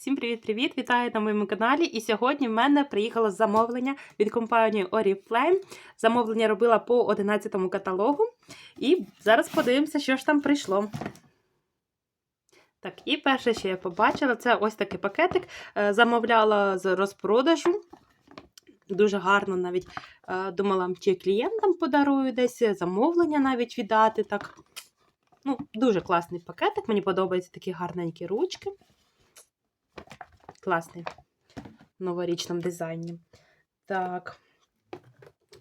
Всім привіт-привіт! Вітаю на моєму каналі. І сьогодні в мене приїхало замовлення від компанії Oriflame. Замовлення робила по 11 каталогу. І зараз подивимося, що ж там прийшло. Так, і перше, що я побачила, це ось такий пакетик. Е, Замовляла з розпродажу. Дуже гарно навіть е, думала, чи клієнтам подарую десь замовлення навіть віддати. Так. Ну, Дуже класний пакетик. Мені подобаються такі гарненькі ручки. Класний в новорічному дизайні. Так.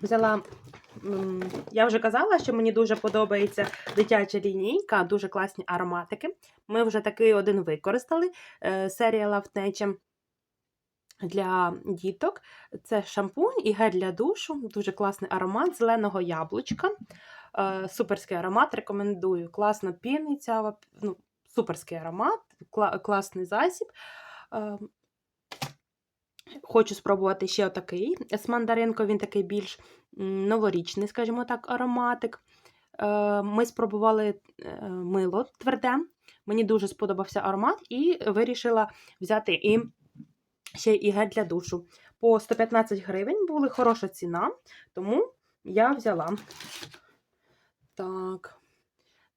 Взяла. Я вже казала, що мені дуже подобається дитяча лінійка, дуже класні ароматики. Ми вже такий один використали. Е, Серія Love для діток. Це шампунь і гель для душу. Дуже класний аромат зеленого яблучка. Е, Суперський аромат, рекомендую. Класно піниться, ну, суперський аромат, класний засіб. Е, Хочу спробувати ще отакий. З мандаринкою він такий більш новорічний, скажімо так, ароматик. Е, Ми спробували е, мило тверде. Мені дуже сподобався аромат, і вирішила взяти і ще і гель для душу. По 115 гривень була хороша ціна, тому я взяла. Так.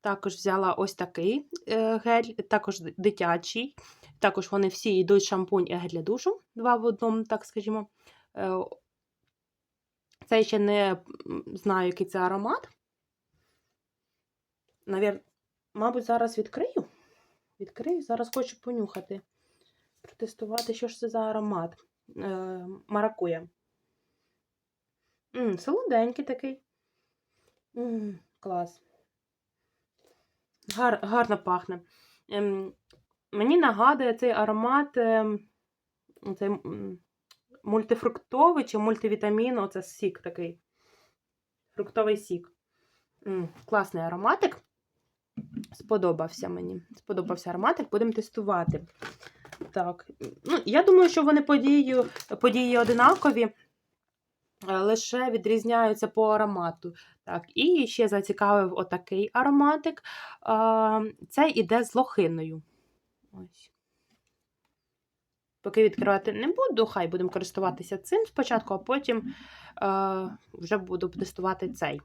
Також взяла ось такий е, гель, також дитячий. Також вони всі йдуть шампунь і гель для душу, два в одному, так скажімо. Е, Це ще не знаю, який це аромат. Навір... Мабуть, зараз відкрию. Відкрию, зараз хочу понюхати. Протестувати, що ж це за аромат. Е, Маракуя. М, солоденький такий. М, клас. Гар, гарно пахне. Ем, мені нагадує цей аромат ем, цей, мультифруктовий чи мультивітамін, оце сік такий. Фруктовий сік. М, класний ароматик. Сподобався мені. Сподобався ароматик, будемо тестувати. Так, ну, я думаю, що вони події, події одинакові, лише відрізняються по аромату. Так, і ще зацікавив отакий ароматик. Це іде з лохиною. Ось. Поки відкривати не буду, хай будемо користуватися цим спочатку, а потім е, вже буду тестувати цей.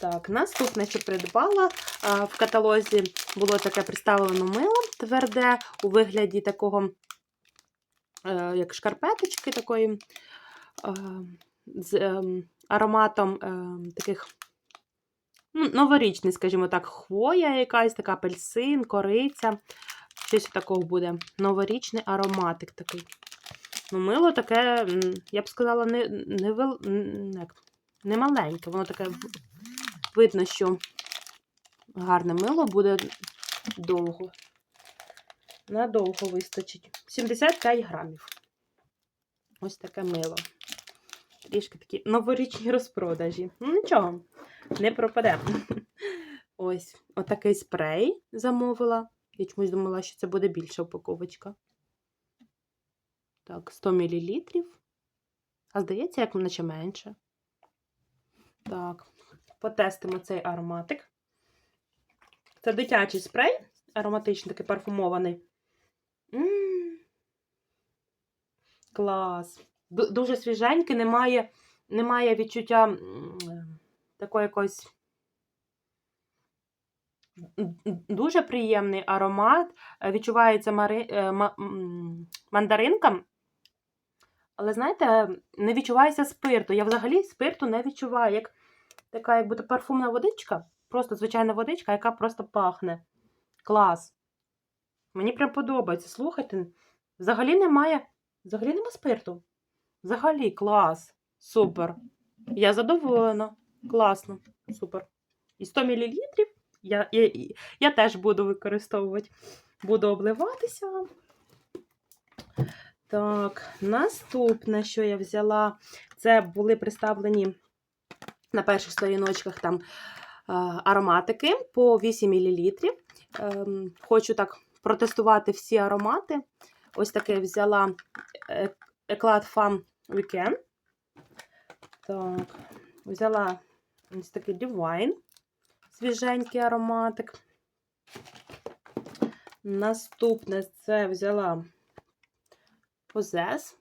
Так, наступне, що придбала а, в каталозі, було таке представлено мило тверде у вигляді такого, е, як шкарпеточки, такої е, з е, ароматом е, таких ну, новорічний, скажімо так, хвоя якась, така апельсин, кориця. Щось такого буде. Новорічний ароматик такий. Ну, мило таке, я б сказала, не, не, вел... не маленьке. Воно таке видно, що гарне мило буде довго. Надовго вистачить. 75 грамів. Ось таке мило. Трішки такі новорічні розпродажі. Ну, нічого, не пропаде. Ось, отакий спрей замовила. Я чомусь думала, що це буде більша упаковочка. Так, 100 мл. А здається, як наче менше. Так, потестимо цей ароматик. Це дитячий спрей, ароматичний, такий парфумований. М, Клас. Ду- Дуже свіженький, немає, немає відчуття такої якоїсь. Дуже приємний аромат. Відчувається мари... е, мандаринка. Але, знаєте, не відчувається спирту. Я взагалі спирту не відчуваю. Як така, як будто парфумна водичка. Просто звичайна водичка, яка просто пахне. Клас. Мені прям подобається. Слухайте, взагалі немає. Взагалі нема спирту. Взагалі, клас. Супер. Я задоволена. Класно. Супер. І 100 мл я, я, я теж буду використовувати. Буду обливатися. Так, наступне, що я взяла, це були представлені на перших сторіночках там е, ароматики по 8 мл. Ем, Хочу так протестувати всі аромати. Ось таке взяла е, Eclat Femme Weekend. Так, взяла ось такий Divine, свіженький ароматик. Наступне це взяла Позес.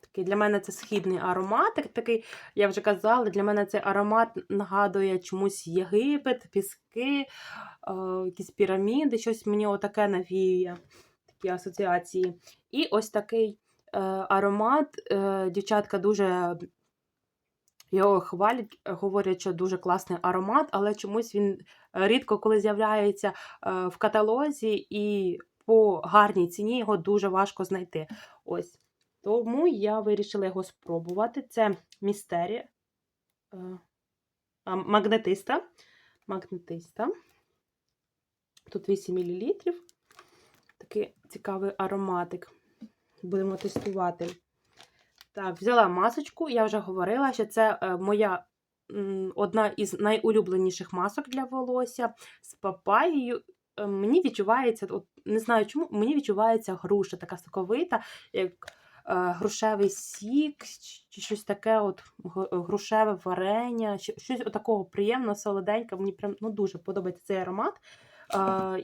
Такий для мене це східний аромат. так- Такий, я вже казала, для мене цей аромат нагадує чомусь Єгипет, піски, е, якісь піраміди, щось мені отаке навіює, такі асоціації. І ось такий аромат. Е, дівчатка дуже його хвалять, говорять, що дуже класний аромат, але чомусь він е, рідко коли з'являється е, в каталозі, і по гарній ціні його дуже важко знайти. Ось. Тому я вирішила його спробувати. Це містерія е, магнетиста. Магнетиста. Тут 8 мл. Такий цікавий ароматик. Будемо тестувати. Так, взяла масочку. Я вже говорила, що це е, моя одна із найулюбленіших масок для волосся з папаєю. Е, Мені відчувається, от, не знаю чому, мені відчувається груша, така соковита, як е, грушевий сік, чи щось таке, от грушеве варення, щось такого приємного, солоденьке. Мені прям ну, дуже подобається цей аромат.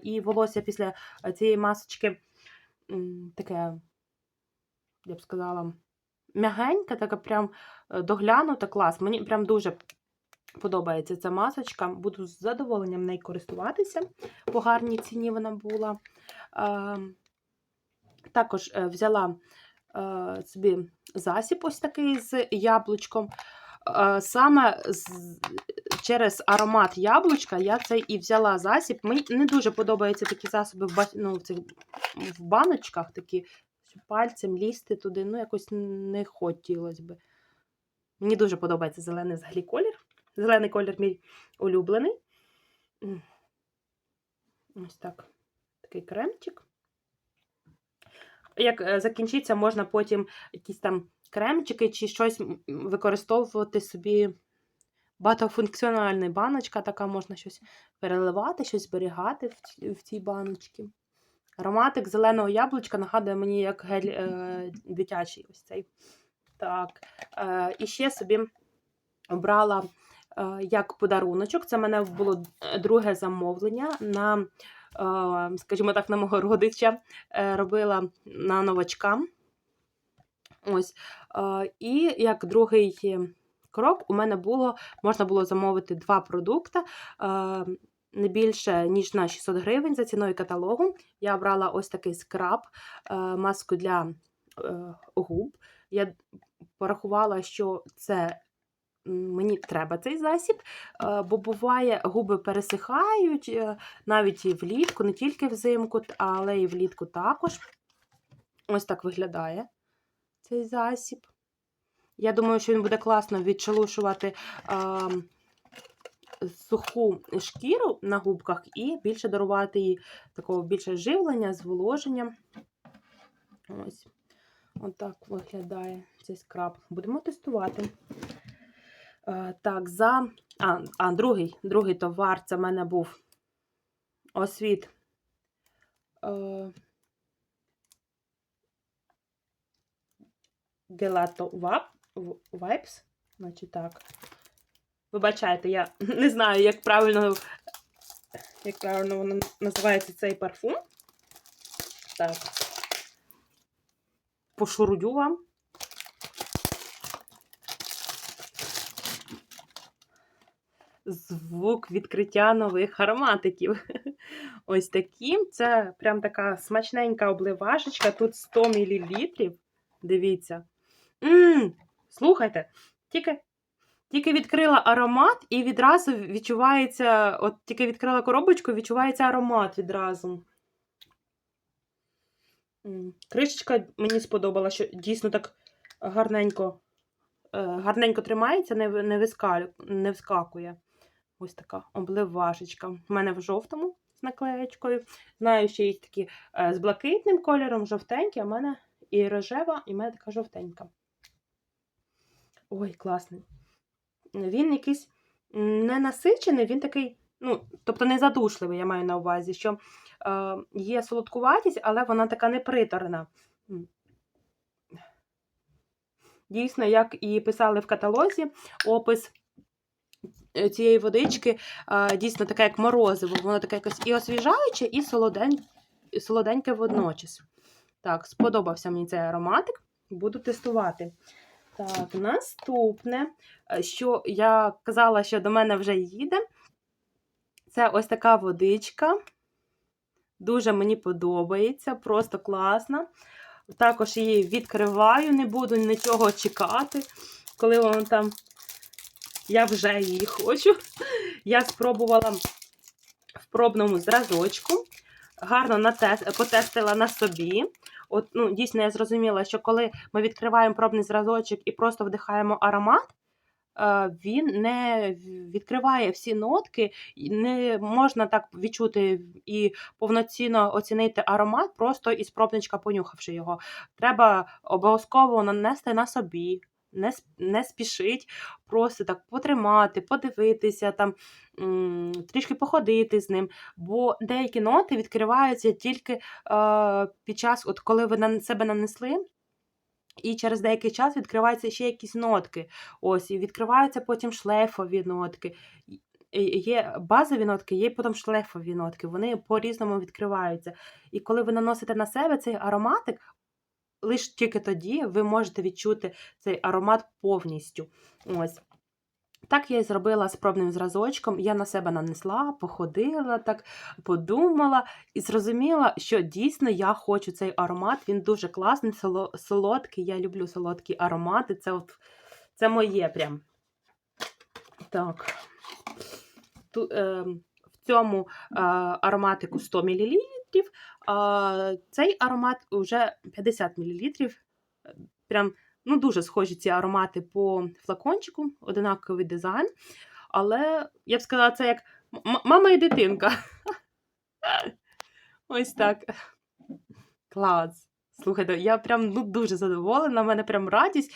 І волосся після цієї масочки таке, я б сказала, м'ягенька, така прям е, доглянута, клас. Мені прям дуже подобається ця масочка. Буду з задоволенням нею користуватися. По гарній ціні вона була. Е, також е, взяла собі засіб ось такий з яблучком. Саме через аромат яблучка я цей і взяла засіб. Мені не дуже подобаються такі засоби в, ну, в, цих, в баночках, такі пальцем лізти туди, ну якось не хотілося би. Мені дуже подобається зелений взагалі колір. Зелений колір мій улюблений. Ось так. Такий кремчик. Як е, закінчиться, можна потім якісь там кремчики чи щось використовувати собі. Багатофункціональна баночка, така можна щось переливати, щось зберігати в цій баночці. Ароматик зеленого яблучка нагадує мені як гель е, дитячий. ось цей. Так. Е, і ще собі обрала е, як подаруночок. Це в мене було друге замовлення на, е, скажімо так, на мого родича. Е, робила на новачка. Ось. Е, і як другий крок, у мене було, можна було замовити два продукти. Е, не більше, ніж на 600 гривень за ціною каталогу. Я обрала ось такий скраб, е, маску для е, губ. Я порахувала, що це мені треба цей засіб, е, бо буває, губи пересихають навіть і влітку, не тільки взимку, але і влітку також. Ось так виглядає цей засіб. Я думаю, що він буде класно відшелушувати а, суху шкіру на губках і більше дарувати їй такого більше живлення, зволоження. Ось. Отак виглядає цей скраб. Будемо тестувати. Е, так, за. А, а другий, другий товар це в мене був освіт. Е, Gelato Vap- Vibes. Значить так. Вибачайте, я не знаю, як правильно, як правильно воно називається цей парфум. Так. Пошурудю вам. Звук відкриття нових ароматиків. Ось такі. Це прям така смачненька обливашечка. Тут 100 мл. Дивіться. Ммм, слухайте, тільки, тільки відкрила аромат і відразу відчувається, от тільки відкрила коробочку, відчувається аромат відразу. Кришечка мені сподобала, що дійсно так гарненько, е, гарненько тримається, не, не, вискалю. Ось така обливашечка. У мене в жовтому з наклеєчкою. Знаю, що є такі е, з блакитним кольором, жовтенькі, а в мене і рожева, і в мене така жовтенька. Ой, класний. Він якийсь м, не насичений, він такий, ну, тобто не задушливий, я маю на увазі, що е, є солодкуватість, але вона така неприторна. Дійсно, як і писали в каталозі, опис е, цієї водички е, дійсно таке, як морозиво. Воно таке якось і освіжаюче, і солодень, солоденьке водночас. Так, сподобався мені цей ароматик. Буду тестувати. Так, наступне, е, що я казала, що до мене вже їде. Це ось така водичка. Дуже мені подобається, просто класна. Також її відкриваю, не буду нічого чекати, коли вона там. Я вже її хочу. Я спробувала в пробному зразочку. Гарно натес... потестила на собі. От, ну, Дійсно, я зрозуміла, що коли ми відкриваємо пробний зразочок і просто вдихаємо аромат, е, він не відкриває всі нотки, не можна так відчути і повноцінно оцінити аромат, просто із пробничка понюхавши його. Треба обов'язково нанести на собі. Не не спішить, просто так потримати, подивитися, там, трішки походити з ним. Бо деякі ноти відкриваються тільки е, під час, от коли ви на себе нанесли, і через деякий час відкриваються ще якісь нотки. Ось, і відкриваються потім шлейфові нотки. Є базові нотки, є потім шлейфові нотки. Вони по-різному відкриваються. І коли ви наносите на себе цей ароматик, лише тільки тоді ви можете відчути цей аромат повністю. Ось. Так я і зробила з пробним зразочком. Я на себе нанесла, походила, так подумала і зрозуміла, що дійсно я хочу цей аромат. Він дуже класний, солодкий. Я люблю солодкі аромати. Це от це моє прям. Так. Ту, е, в цьому е, ароматику 100 мл. Цей аромат вже 50 мл. Прям ну, дуже схожі ці аромати по флакончику, одинаковий дизайн. Але я б сказала, це як мама і дитинка. Ось так. Клас. Слухайте, я прям ну, дуже задоволена, в мене прям радість.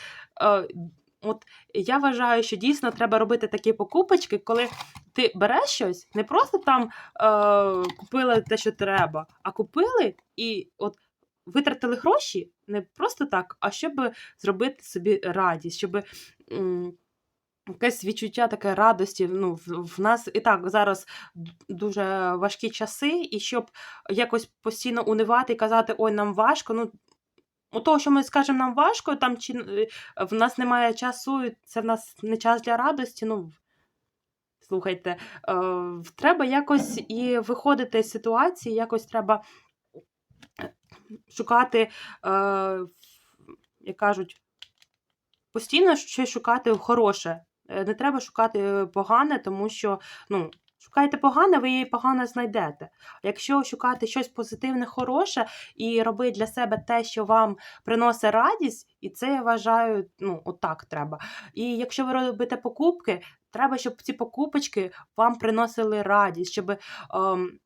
От я вважаю, що дійсно треба робити такі покупочки, коли ти береш щось, не просто там е, купили те, що треба, а купили і от витратили гроші не просто так, а щоб зробити собі радість, щоб якесь відчуття таке радості. Ну, в нас і так зараз дуже важкі часи, і щоб якось постійно унивати і казати, ой, нам важко. ну, у того, що ми скажемо, нам важко, там чи е, в нас немає часу, це в нас не час для радості. Ну, слухайте, е, треба якось і виходити з ситуації, якось треба е, шукати, е, як кажуть, постійно щось шукати хороше. Е, Не треба шукати погане, тому що ну, шукаєте погане, ви її погано знайдете. Якщо шукати щось позитивне, хороше і робити для себе те, що вам приносить радість, і це я вважаю, ну, отак треба. І якщо ви робите покупки, треба, щоб ці покупочки вам приносили радість, щоб ем,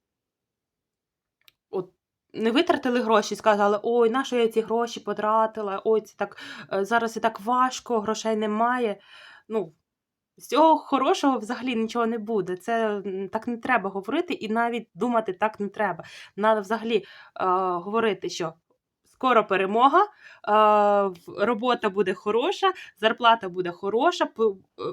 не витратили гроші, сказали, ой, на що я ці гроші потратила, ой, це так е, зараз і так важко, грошей немає. Ну, з цього хорошого взагалі нічого не буде. Це так не треба говорити, і навіть думати так не треба. Треба взагалі е, говорити, що скоро перемога, е, робота буде хороша, зарплата буде хороша. е,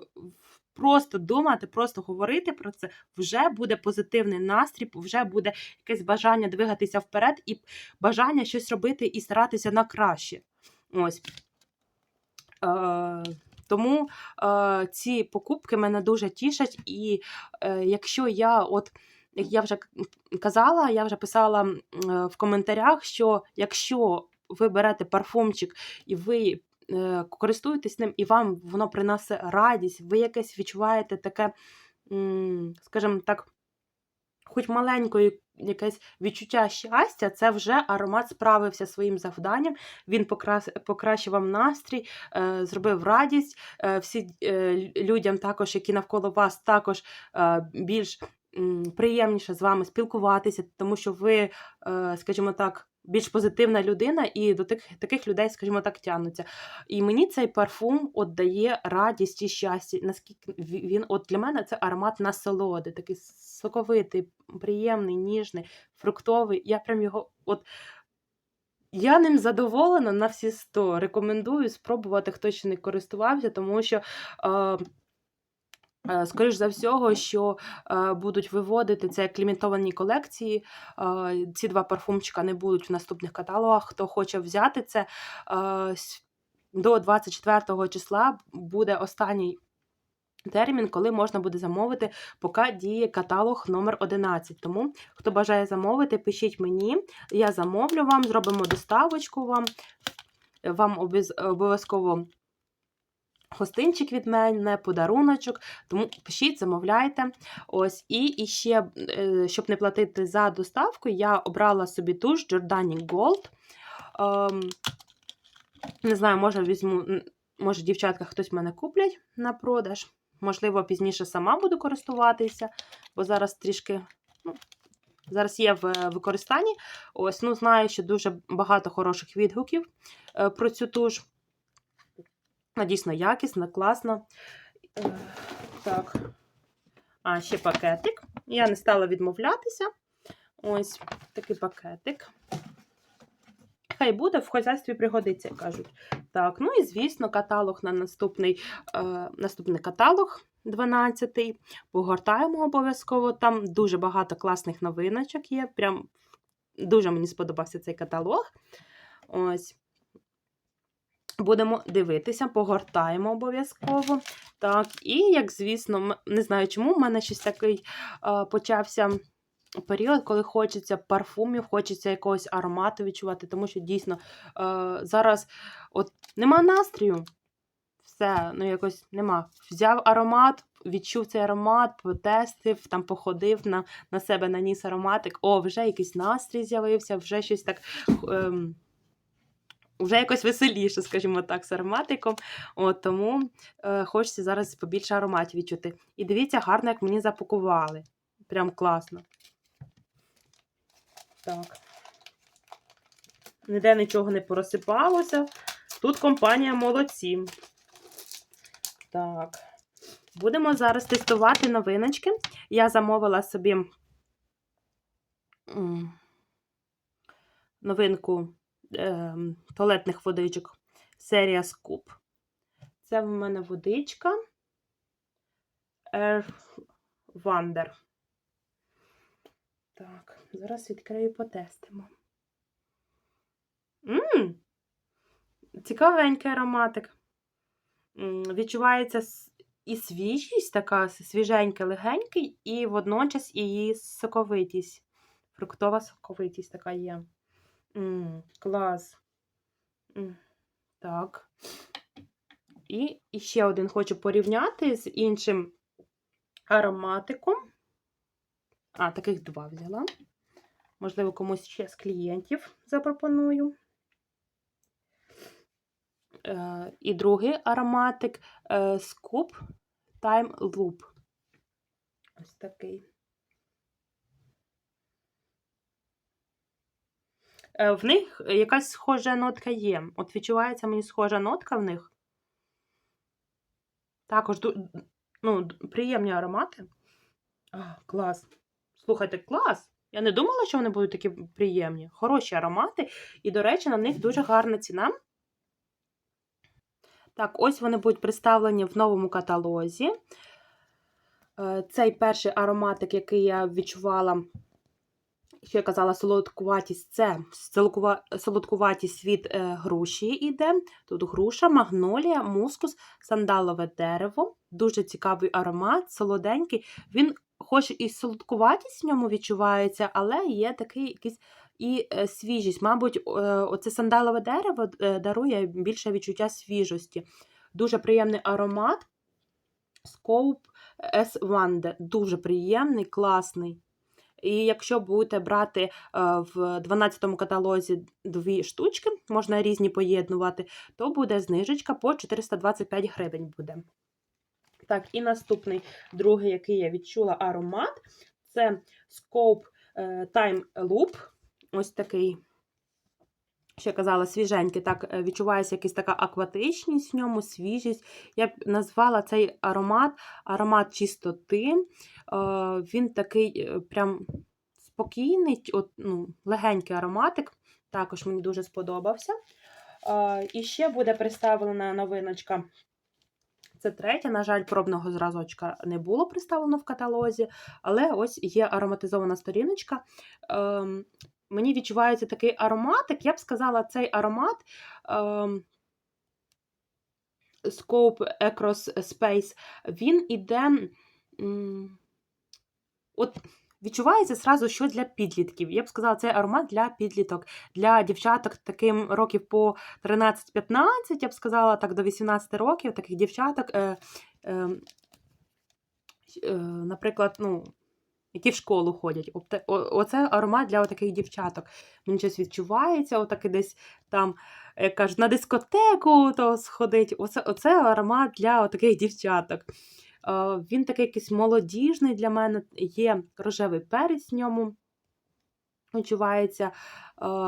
Просто думати, просто говорити про це, вже буде позитивний настрій, вже буде якесь бажання двигатися вперед і бажання щось робити і старатися на краще. Ось. Е, тому е, ці покупки мене дуже тішать, і е, якщо я, от як я вже казала, я вже писала е, в коментарях, що якщо ви берете парфумчик і ви е, користуєтесь ним, і вам воно приносить радість, ви якесь відчуваєте таке, скажімо так, хоч маленької якесь відчуття щастя, це вже аромат справився своїм завданням. Він покращив вам настрій, е, зробив радість. Е, всі е, людям, також, які навколо вас, також більш приємніше з вами спілкуватися, тому що ви, скажімо так. Більш позитивна людина, і до тих, таких людей, скажімо так, тягнуться. І мені цей парфум от дає радість і щастя. Наскільки він от для мене це аромат насолоди, такий соковитий, приємний, ніжний, фруктовий. Я прям його от. Я ним задоволена на всі 100. Рекомендую спробувати, хто ще не користувався, тому що е, Скоріш за всього, що е, будуть виводити це як лімітовані колекції. Е, ці два парфумчика не будуть в наступних каталогах. Хто хоче взяти це е, до 24 числа буде останній термін, коли можна буде замовити, поки діє каталог номер 11. Тому, хто бажає замовити, пишіть мені, я замовлю вам, зробимо доставочку вам. Вам обов'язково гостинчик від мене, подаруночок. Тому пишіть, замовляйте. Ось, і, і ще, е, щоб не платити за доставку, я обрала собі туш Giordani Gold. Ем, не знаю, може візьму, може, дівчатка хтось мене куплять на продаж. Можливо, пізніше сама буду користуватися, бо зараз трішки. Ну, Зараз є в е, використанні. Ось, ну, знаю, що дуже багато хороших відгуків е, про цю туш. Дійсно якісна, класна. Е, Так. А, ще пакетик. Я не стала відмовлятися. Ось такий пакетик. Хай буде, в хазяйстві пригодиться, кажуть. Так, ну і звісно, каталог на наступний, е, наступний каталог 12-й. Погортаємо обов'язково. Там дуже багато класних новиночок є. Прям дуже мені сподобався цей каталог. Ось. Будемо дивитися, погортаємо обов'язково. Так, і, як звісно, не знаю чому, в мене щось такий е, почався період, коли хочеться парфумів, хочеться якогось аромату відчувати, тому що дійсно е, зараз от нема настрою. Все, ну якось нема. Взяв аромат, відчув цей аромат, потестив, там походив на, на себе, наніс ароматик. О, вже якийсь настрій з'явився, вже щось так. Ем, вже якось веселіше, скажімо так, з ароматиком. От, тому е, хочеться зараз побільше ароматів відчути. І дивіться, гарно, як мені запакували. Прям класно. Так. Ніде нічого не порозсипалося. Тут компанія молодці. Так. Будемо зараз тестувати новиночки. Я замовила собі новинку е, туалетних водичок серія Scoop. Це в мене водичка Air Wonder. Так, зараз відкрию і потестимо. Мм, цікавенький ароматик. Відчувається і свіжість, така свіженька, легенький, і водночас і її соковитість. Фруктова соковитість така є. М, клас. М, Так. І, і ще один хочу порівняти з іншим ароматиком. А, таких два взяла. Можливо, комусь ще з клієнтів запропоную. Е, і другий ароматик е, Scoop Time Loop. Ось такий. В них якась схожа нотка є. От відчувається мені схожа нотка в них. Також ну, приємні аромати. А, клас. Слухайте, клас! Я не думала, що вони будуть такі приємні. Хороші аромати. І, до речі, на них дуже гарна ціна. Так, ось вони будуть представлені в новому каталозі. Е, Цей перший ароматик, який я відчувала, що я казала, солодкуватість, це солодкуватість від е, груші іде. Тут груша, магнолія, мускус, сандалове дерево. Дуже цікавий аромат, солоденький. Він, хоч і солодкуватість в ньому відчувається, але є такий якийсь і е, свіжість. Мабуть, оце сандалове дерево е, дарує більше відчуття свіжості. Дуже приємний аромат. Scope S Wonder. Дуже приємний, класний. І якщо будете брати е, в 12 му каталозі дві штучки, можна різні поєднувати, то буде знижечка по 425 гривень буде. Так, і наступний, другий, який я відчула аромат, це Scope е, Time Loop. Ось такий, я казала, свіженький. Так, е, відчувається якась така акватичність в ньому, свіжість. Я б назвала цей аромат аромат чистоти. Е, Він такий е, прям спокійний, от, ну, легенький ароматик. Також мені дуже сподобався. І ще буде представлена новиночка Це третя, на жаль, пробного зразочка не було представлено в каталозі, але ось є ароматизована сторіночка. Ем, мені відчувається такий ароматик. Я б сказала, цей аромат ем, Scope Across Space, він іде. От відчувається зразу, що для підлітків. Я б сказала, це аромат для підліток, для дівчаток таким років по 13-15, я б сказала, так до 18 років, таких дівчаток, е, е, е, наприклад, ну, які в школу ходять. Оце аромат для таких дівчаток. Мені щось відчувається, отаки десь там, як кажуть, на дискотеку то сходить. Оце, оце аромат для таких дівчаток. Він такий якийсь молодіжний для мене, є рожевий перець в ньому. Відчувається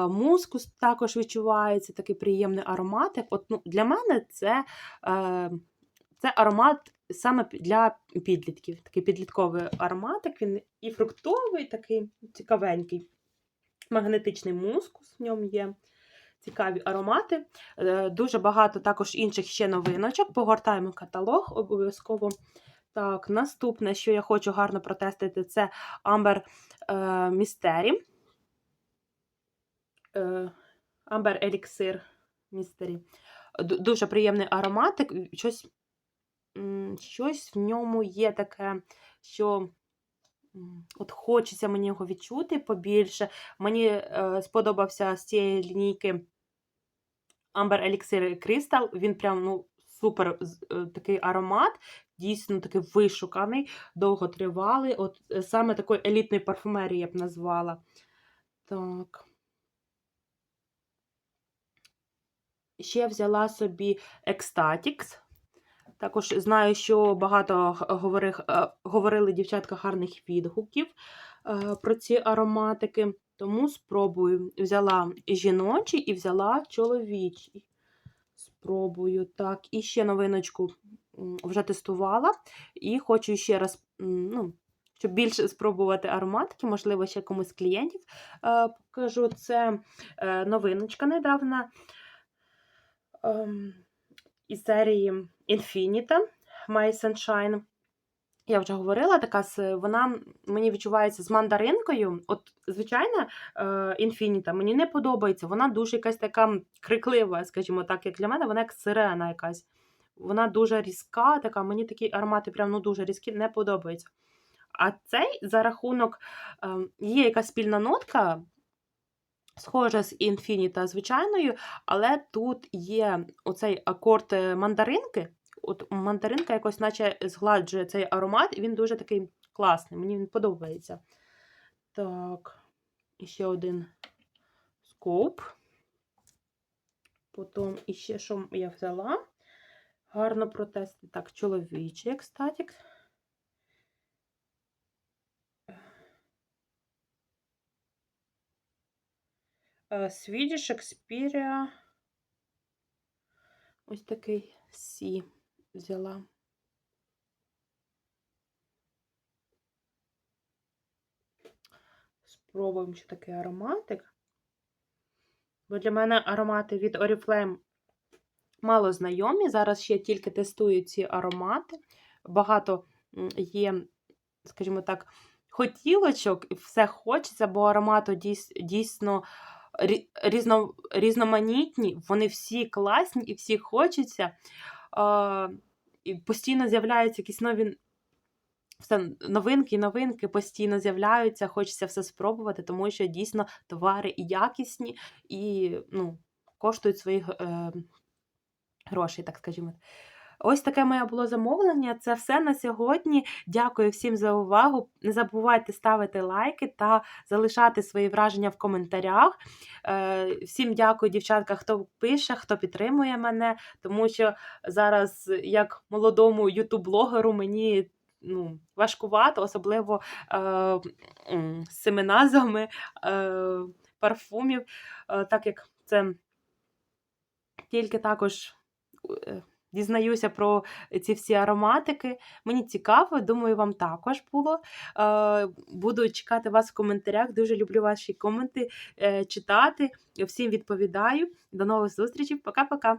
мускус також відчувається, такий приємний ароматик. От, ну, для мене це, е, це аромат саме для підлітків. Такий підлітковий ароматик, він і фруктовий, такий цікавенький. Магнетичний мускус в ньому є. Цікаві аромати. Е, Дуже багато також інших ще новиночок. Погортаємо каталог обов'язково. Так, наступне, що я хочу гарно протестити, це Amber е, Mystery. Е, Amber Elixir Mystery. Дуже приємний ароматик. Щось, щось в ньому є таке, що от хочеться мені його відчути побільше. Мені е, сподобався з цієї лінійки Amber Elixir Crystal. Він прям ну, супер е, такий аромат, дійсно такий вишуканий, довготривалий. От е, саме такої елітної парфумерії я б назвала. Так. Ще взяла собі Ecstatics. Також знаю, що багато е, говорили дівчатка гарних відгуків е, про ці ароматики. Тому спробую. Взяла жіночий і взяла чоловічий. Спробую. Так, і ще новиночку вже тестувала. І хочу ще раз, ну, щоб більше спробувати ароматики, можливо, ще комусь з клієнтів е, покажу. Це новиночка недавна ем, із серії Infinita My Sunshine. Я вже говорила, така вона мені відчувається з мандаринкою. От, звичайна е, Infinita мені не подобається. Вона дуже якась така криклива, скажімо так, як для мене, вона як сирена якась. Вона дуже різка, така, мені такі аромати прям ну, дуже різкі, не подобаються. А цей за рахунок е, є якась спільна нотка, схожа з Infinita звичайною, але тут є оцей акорд е, мандаринки. От мандаринка якось наче згладжує цей аромат, і він дуже такий класний, мені він подобається. Так, ще один скоп. Потім іще, що я взяла. Гарно протести. Так, чоловічий екстатік. Swedish Xperia. Ось такий Сі взяла. Спробуємо ще такий ароматик. Бо для мене аромати від Oriflame мало знайомі. Зараз ще тільки тестую ці аромати. Багато є, скажімо так, хотілочок, і все хочеться, бо аромати дійс- дійсно різно, різноманітні, вони всі класні і всі хочеться. А, і постійно з'являються якісь нові все, новинки, новинки постійно з'являються, хочеться все спробувати, тому що дійсно товари і якісні, і ну, коштують своїх е, грошей, так скажімо. Ось таке моє було замовлення. Це все на сьогодні. Дякую всім за увагу. Не забувайте ставити лайки та залишати свої враження в коментарях. Е, Всім дякую, дівчатка, хто пише, хто підтримує мене, тому що зараз, як молодому ютуб-блогеру, мені ну, важкувато, особливо е, з цими назвами е, парфумів, е, так як це тільки також. Дізнаюся про ці всі ароматики. Мені цікаво, думаю, вам також було. Е, Буду чекати вас в коментарях. Дуже люблю ваші коменти е, читати. Всім відповідаю. До нових зустрічей. Пока-пока.